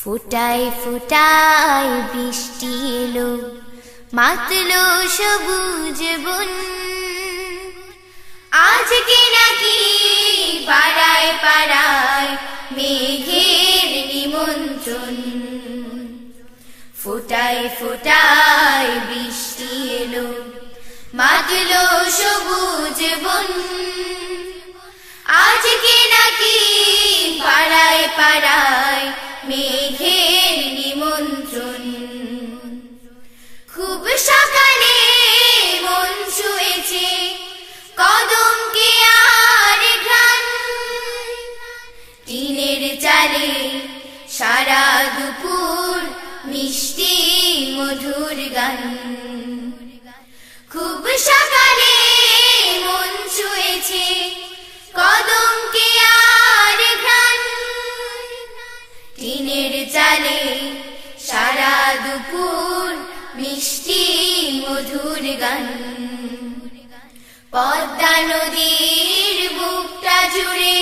ফুটাই ফুটাই বৃষ্টি এলো মাতলো সবুজ বন। আজকে নাকি পাড়ায় পাড়ায় মেঘের নিমন্ত্রণ। ফুটাই ফুটাই বৃষ্টি এলো, মাতলো সবুজ বন। আজকে নাকি পাড়ায় পাড়ায় মেঘের সারা দুপুর মিষ্টি মধুর গান। খুব সকালে মন ছুঁয়েছে কদমকে আর ঘ্রাণ। টিনের চালে সারা দুপুর মিষ্টি মধুর গান। পদ্মা নদীর বুকটা জুড়ে,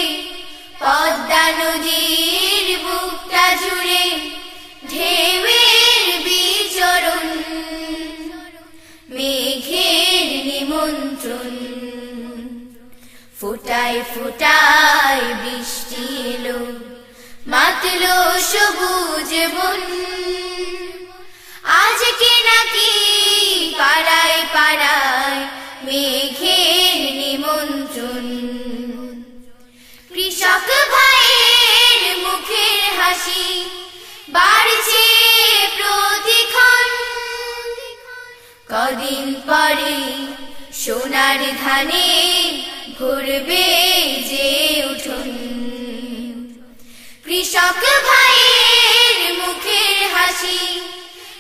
পদ্মা নদীর ফুটায় ফুটায় বৃষ্টি এলো। মাতলো সবুজ বন। আজকে নাকি পাড়ায় পাড়ায় মেঘের নিমন্ত্রণ? কৃষক ভাইয়ের মুখের হাসি বাড়ছে প্রতিক্ষণ। কদিন পরে সোনার ধানে ঘুরবে যে উঠুন। কৃষক ভাইয়ের মুখের হাসি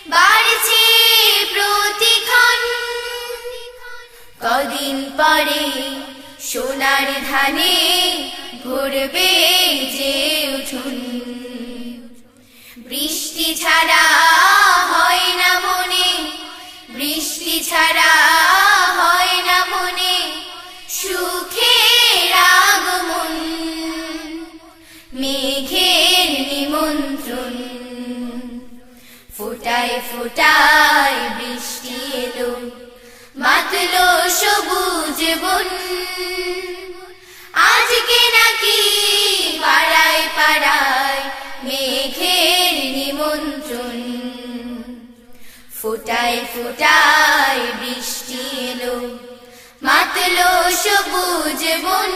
বাড়ছে প্রতিক্ষণ। কদিন পরে সোনার ধানে ঘুরবে যে উঠুন। বৃষ্টি ছাড়া হয় না মনে, বৃষ্টি ছাড়া ফুটায় ফুটায় বৃষ্টি এলো। মাতলো সবুজ বন। আজকে নাকি পাড়ায় পাড়ায় মেঘের নিমন্ত্রণ। ফুটায় ফুটায় বৃষ্টি এলো। মাতলো সবুজ বন।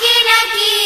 কি নাকি